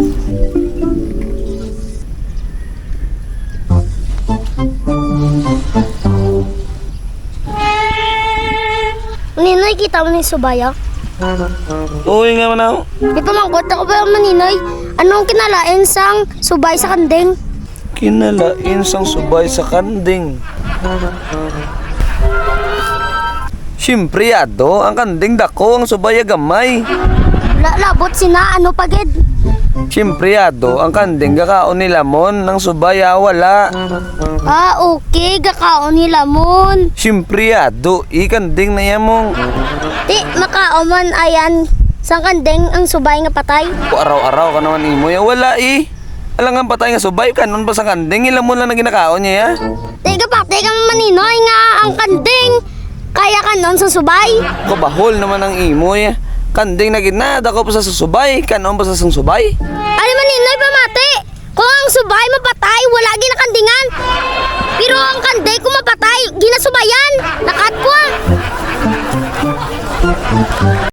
Ninoy, kita mo ni Subaya? Uy nga man ako. Di pa mangkot ako ba man, Ninoy? Anong kinalain sang subay sa kanding? Kinalain sang subay sa kanding? Siyempre, Ado, ang kanding dako, ang subay gamay. La labot sina ano pagid? Siyempre ado, ang kanding gakaon ni lamon, ang subay ah, wala. Ah, okay, gakaon ni lamon. Siyempre ado, ikanding na yamong. Di makaoman ayan sang kanding ang subay nga patay. Araw-araw ka naman imo ya, wala eh. Alang ang patay nga subay, kanon pa sa kanding, ilamon lang na ginakaon niya ya. Teka pa, teka maninoy nga ang kanding. Kaya ka nun sa subay? Kabahol naman ang imo ya. Kanding na ginada ko pa sa susubay, kanon pa sa susubay. Alam maninoy pamati. Kung ang subay mapatay, wala ginakandingan. Pero ang kanday kung mapatay, ginasubayan. Ah.